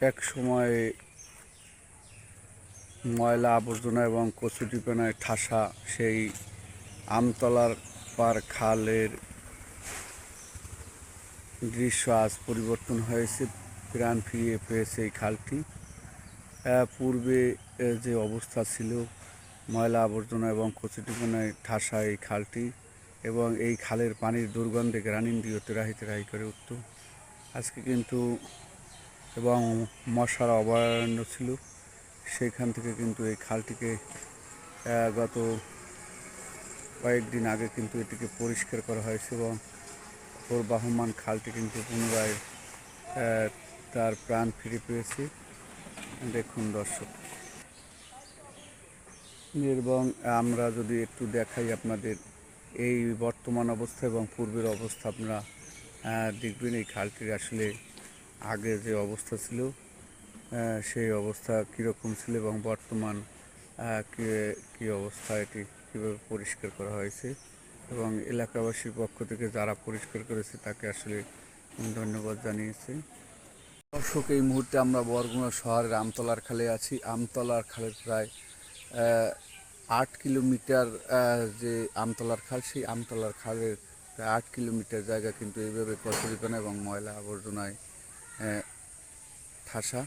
এক সময় ময়লা আবর্জনা এবং কচুটিপেনায় ঠাসা সেই আমতলার পার খালের দৃশ্য আজ পরিবর্তন হয়েছে, প্রাণ ফিরিয়ে পেয়েছে এই খালটি। পূর্বে যে অবস্থা ছিল, ময়লা আবর্জনা এবং কচুটিপেনায় ঠাসা এই খালটি এবং এই খালের পানির দুর্গন্ধে গ্রানিন্দ্রিয় তেরাহি তেরাহি করে উঠত। আজকে কিন্তু এবং মশার অভয়ারণ্য ছিল। সেইখান থেকে কিন্তু এই খালটিকে গত কয়েকদিন আগে কিন্তু এটিকে পরিষ্কার করা হয়েছে এবং ওর বাহমান খালটি কিন্তু পুনরায় তার প্রাণ ফিরে পেয়েছে। দেখুন দর্শক। এবং আমরা যদি একটু দেখাই আপনাদের এই বর্তমান অবস্থা এবং পূর্বের অবস্থা, আপনারা দেখবেন এই খালটির আসলে আগে যে অবস্থা ছিল সেই অবস্থা কীরকম ছিল এবং বর্তমান কি- অবস্থা এটি কীভাবে পরিষ্কার করা হয়েছে এবং এলাকাবাসীর পক্ষ থেকে যারা পরিষ্কার করেছে তাকে আসলে ধন্যবাদ জানিয়েছে। দর্শক, এই মুহূর্তে আমরা বরগুনা শহরের আমতলার খালে আছি। আমতলার খালের প্রায় আট কিলোমিটার যে আমতলার খাল, সেই আমতলার খালের প্রায় আট কিলোমিটার জায়গা কিন্তু এইভাবে কচুরিপানা এবং ময়লা আবর্জনায় ঠাসা।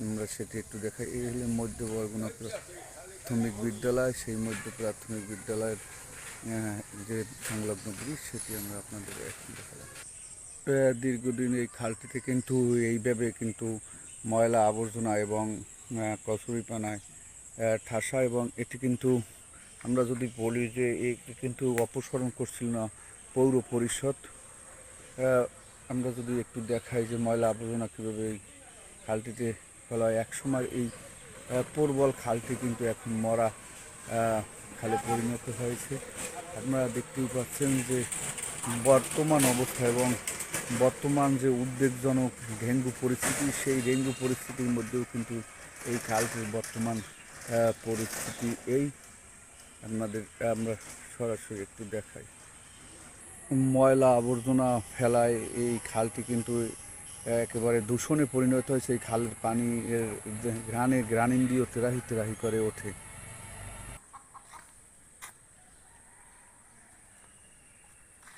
আমরা সেটি একটু দেখাই। এই হলো মধ্য বরগুনা প্রাথমিক বিদ্যালয়। সেই মধ্য প্রাথমিক বিদ্যালয়ের আহ, যে সংলগ্ন ব্রিজ সেটি আমরা আপনাদের এখন দেখালাম। দীর্ঘদিন এই খালটিতে কিন্তু এইভাবে কিন্তু ময়লা আবর্জনা এবং কচুরিপানায় ঠাসা এবং এটি কিন্তু আমরা যদি বলি যে এটি কিন্তু অপসারণ করছিল না পৌর পরিষদ। আমরা যদি একটু দেখাই যে ময়লা আবর্জনা কীভাবে এই খালটিতে ফেলা হয়। একসময় এই প্রবল খালটি কিন্তু এখন মরা খালে পরিণত হয়েছে। আপনারা দেখতেই পাচ্ছেন যে বর্তমান অবস্থা এবং বর্তমান যে উদ্বেগজনক ডেঙ্গু পরিস্থিতি, সেই ডেঙ্গু পরিস্থিতির মধ্যেও কিন্তু এই খালটির বর্তমান পরিস্থিতি এই। আপনাদের, আমরা সরাসরি একটু দেখাই। ময়লা আবর্জনা ফেলায় এই খালটি কিন্তু একেবারে দূষণে পরিণত হয়েছে। এই খালের পানি এর ঘ্রাণে গ্রানিন্দ্রিয় তেরাহি তেরাহি করে ওঠে।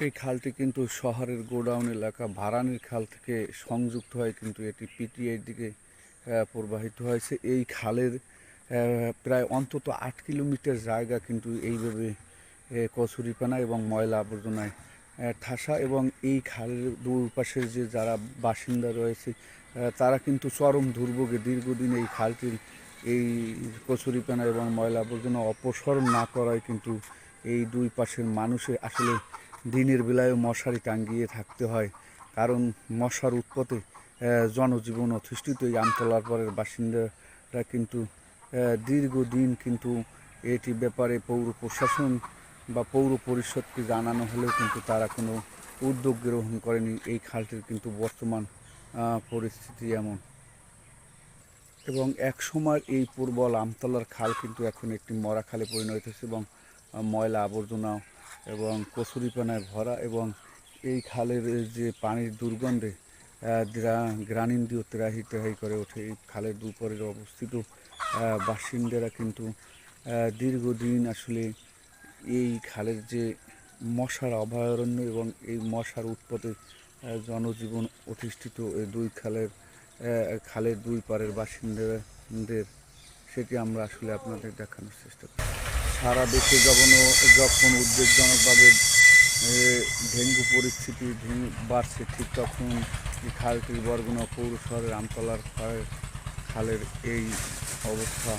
এই খালটি কিন্তু শহরের গোডাউন এলাকা ভারানির খাল থেকে সংযুক্ত হয়, কিন্তু এটি পিটিআইয়ের দিকে প্রবাহিত হয়েছে। এই খালের প্রায় অন্তত আট কিলোমিটার জায়গা কিন্তু এইভাবে কচুরিপানা এবং ময়লা আবর্জনায় ঠাসা এবং এই খালের দুপাশের যে যারা বাসিন্দা রয়েছে তারা কিন্তু চরম দুর্ভোগে দীর্ঘদিন এই খালটির এই কচুরিপানা এবং ময়লা আবর্জনা অপসারণ না করায় কিন্তু এই দুই পাশের মানুষের আসলে দিনের বেলায় মশারি টাঙ্গিয়ে থাকতে হয়। কারণ মশার উৎপতে জনজীবন অধিষ্ঠিত এই আমতলার পরের বাসিন্দারা কিন্তু দীর্ঘদিন কিন্তু এটি ব্যাপারে পৌর প্রশাসন বা পৌর পরিষদকে জানানো হলেও কিন্তু তারা কোনো উদ্যোগ গ্রহণ করেনি। এই খালটির কিন্তু বর্তমান পরিস্থিতি এমন। এবং এক সময় এই পূর্বল আমতলার খাল কিন্তু এখন একটি মরা খালে পরিণত হয়েছে এবং ময়লা আবর্জনা এবং কচুরিপানায় ভরা এবং এই খালের যে পানির দুর্গন্ধে গ্রানিন্দ্রিয় তেরাহি তেরাহি করে ওঠে। এই খালের দুপরের অবস্থিত বাসিন্দারা কিন্তু দীর্ঘদিন আসলে এই খালের যে মশার অভয়ারণ্য এবং এই মশার উৎপত্তি আহ, জনজীবন অধিষ্ঠিত এই দুই খালের খালের দুই পারের বাসিন্দাদের সেটি আমরা আসলে আপনাদের দেখানোর চেষ্টা করি সারা দেশে যখন যখন উদ্বেগজনকভাবে ডেঙ্গু পরিস্থিতি বাড়ছে ঠিক তখন এই খালটির বরগুনা পৌর শহরের আমতলার খালের এই অবস্থা